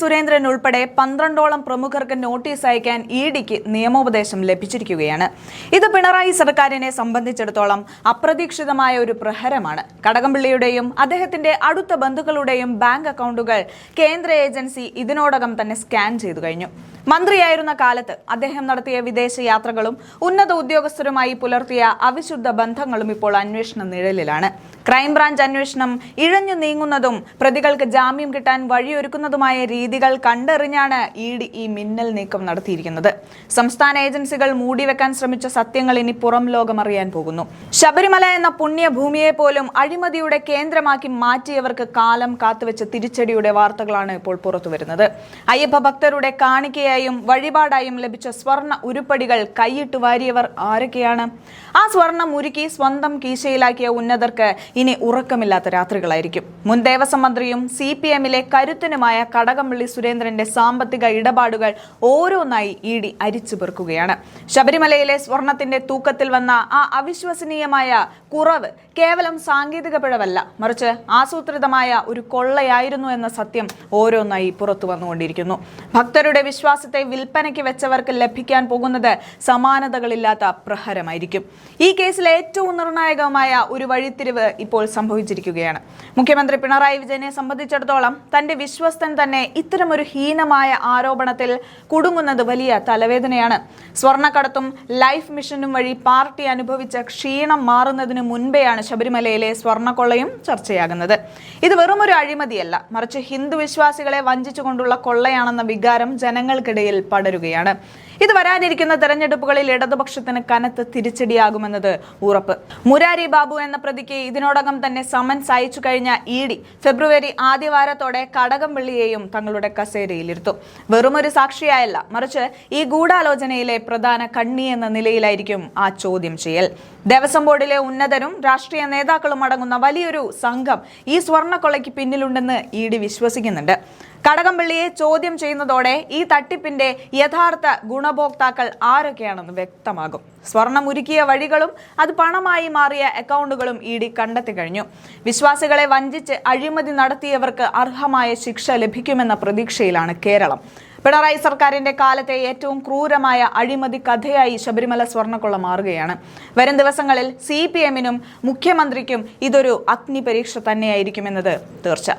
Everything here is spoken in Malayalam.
സുരേന്ദ്രൻ ഉൾപ്പെടെ പന്ത്രണ്ടോളം പ്രമുഖർക്ക് നോട്ടീസ് അയക്കാൻ ഇ ഡിക്ക് നിയമോപദേശം ലഭിച്ചിരിക്കുകയാണ്. ഇത് പിണറായി സർക്കാരിനെ സംബന്ധിച്ചിടത്തോളം അപ്രതീക്ഷിതമായ ഒരു പ്രഹരമാണ്. കടകംപള്ളിയുടെയും അദ്ദേഹത്തിന്റെ അടുത്ത ബന്ധുക്കളുടെയും ബാങ്ക് അക്കൗണ്ടുകൾ കേന്ദ്ര ഏജൻസി ഇതിനോടകം തന്നെ സ്കാൻ ചെയ്തു കഴിഞ്ഞു. മന്ത്രിയായിരുന്ന കാലത്ത് അദ്ദേഹം നടത്തിയ വിദേശ യാത്രകളും ഉന്നത ഉദ്യോഗസ്ഥരുമായി പുലർത്തിയ അവിശുദ്ധ ബന്ധങ്ങളും ഇപ്പോൾ അന്വേഷണ നിഴലിലാണ്. ക്രൈംബ്രാഞ്ച് അന്വേഷണം ഇഴഞ്ഞു നീങ്ങുന്നതും പ്രതികൾക്ക് ജാമ്യം കിട്ടാൻ വഴിയൊരുക്കുന്നതുമായ രീതികൾ കണ്ടെറിഞ്ഞാണ് ഇ ഡി ഈ മിന്നൽ നീക്കം നടത്തിയിരിക്കുന്നത്. സംസ്ഥാന ഏജൻസികൾ മൂടിവെക്കാൻ ശ്രമിച്ച സത്യങ്ങൾ ഇനി പുറം ലോകമറിയാൻ പോകുന്നു. ശബരിമല എന്ന പുണ്യഭൂമിയെ പോലും അഴിമതിയുടെ കേന്ദ്രമാക്കി മാറ്റിയവർക്ക് കാലം കാത്തുവെച്ച തിരിച്ചടിയുടെ വാർത്തകളാണ് ഇപ്പോൾ പുറത്തുവരുന്നത്. അയ്യപ്പ ഭക്തരുടെ കാണിക്കയായും വഴിപാടായും ലഭിച്ച സ്വർണ ഉരുപ്പടികൾ കൈയിട്ട് വാരിയവർ ആരൊക്കെയാണ്? ആ സ്വർണം ഉരുക്കി സ്വന്തം കീശയിലാക്കിയ ഉന്നതർക്ക് ഇനി ഉറക്കമില്ലാത്ത രാത്രികളായിരിക്കും. മുൻ ദേവസ്വം മന്ത്രിയും സി പി എമ്മിലെ കരുത്തനുമായ കടകംപള്ളി സുരേന്ദ്രന്റെ സാമ്പത്തിക ഇടപാടുകൾ ഓരോന്നായി ഇ ഡി അരിച്ചു പെറുക്കുകയാണ്. ശബരിമലയിലെ സ്വർണത്തിന്റെ തൂക്കത്തിൽ വന്ന ആ അവിശ്വസനീയമായ കുറവ് കേവലം സാങ്കേതിക പിഴവല്ല. മറിച്ച് ആസൂത്രിതമായ ഒരു കൊള്ളയായിരുന്നു എന്ന സത്യം ഓരോന്നായി പുറത്തു വന്നുകൊണ്ടിരിക്കുന്നു ഭക്തരുടെ വിശ്വാസത്തെ വിൽപ്പനയ്ക്ക് വെച്ചവർക്ക് ലഭിക്കാൻ പോകുന്നത് സമാനതകളില്ലാത്ത പ്രഹരമായിരിക്കും. ഈ കേസിലെ ഏറ്റവും നിർണായകമായ ഒരു വഴിത്തിരിവ് ഇപ്പോൾ സംഭവിച്ചിരിക്കുകയാണ്. മുഖ്യമന്ത്രി പിണറായി വിജയനെ സംബന്ധിച്ചിടത്തോളം തന്റെ വിശ്വസ്തൻ തന്നെ ഇത്തരമൊരു ഹീനമായ ആരോപണത്തിൽ കുടുങ്ങുന്നത് വലിയ തലവേദനയാണ്. സ്വർണക്കടത്തും ലൈഫ് മിഷനും വഴി പാർട്ടി അനുഭവിച്ച ക്ഷീണം മാറുന്നതിന് മുൻപെയാണ് ശബരിമലയിലെ സ്വർണക്കൊള്ളയും ചർച്ചയാകുന്നത്. ഇത് വെറുമൊരു അഴിമതിയല്ല. മറിച്ച് ഹിന്ദു വിശ്വാസികളെ വഞ്ചിച്ചുകൊണ്ടുള്ള കൊള്ളയാണെന്ന വികാരം ജനങ്ങൾക്കിടയിൽ പടരുകയാണ്. ഇത് വരാനിരിക്കുന്ന തെരഞ്ഞെടുപ്പുകളിൽ ഇടതുപക്ഷത്തിന് കനത്ത തിരിച്ചടിയാകുമെന്നത് ഉറപ്പ്. മുരാരി ബാബു എന്ന പ്രതിക്ക് ഇതിനോടകം തന്നെ സമൻസ് അയച്ചു കഴിഞ്ഞ ഇ ഡി ഫെബ്രുവരി ആദ്യവാരത്തോടെ കടകംപള്ളിയെയും തങ്ങളുടെ കസേരയിലിരുത്തും. വെറുമൊരു സാക്ഷിയായല്ല മറിച്ച് ഈ ഗൂഢാലോചനയിലെ പ്രധാന കണ്ണി എന്ന നിലയിലായിരിക്കും ആ ചോദ്യം ചെയ്യൽ. ദേവസ്വം ബോർഡിലെ ഉന്നതരും രാഷ്ട്രീയ നേതാക്കളും അടങ്ങുന്ന വലിയൊരു സംഘം ഈ സ്വർണക്കൊള്ളയ്ക്ക് പിന്നിലുണ്ടെന്ന് ഇ ഡി വിശ്വസിക്കുന്നുണ്ട്. കടകംപള്ളിയെ ചോദ്യം ചെയ്യുന്നതോടെ ഈ തട്ടിപ്പിന്റെ യഥാർത്ഥ ഗുണഭോക്താക്കൾ ആരൊക്കെയാണെന്ന് വ്യക്തമാകും. സ്വർണം ഉരുക്കിയ വഴികളും അത് പണമായി മാറിയ അക്കൗണ്ടുകളും ഇ ഡി കണ്ടെത്തി കഴിഞ്ഞു. വിശ്വാസികളെ വഞ്ചിച്ച് അഴിമതി നടത്തിയവർക്ക് അർഹമായ ശിക്ഷ ലഭിക്കുമെന്ന പ്രതീക്ഷയിലാണ് കേരളം. പിണറായി സർക്കാരിന്റെ കാലത്തെ ഏറ്റവും ക്രൂരമായ അഴിമതി കഥയായി ശബരിമല സ്വർണക്കൊള്ള മാറുകയാണ്. വരും ദിവസങ്ങളിൽ സി മുഖ്യമന്ത്രിക്കും ഇതൊരു അഗ്നിപരീക്ഷ തന്നെയായിരിക്കുമെന്നത് തീർച്ച.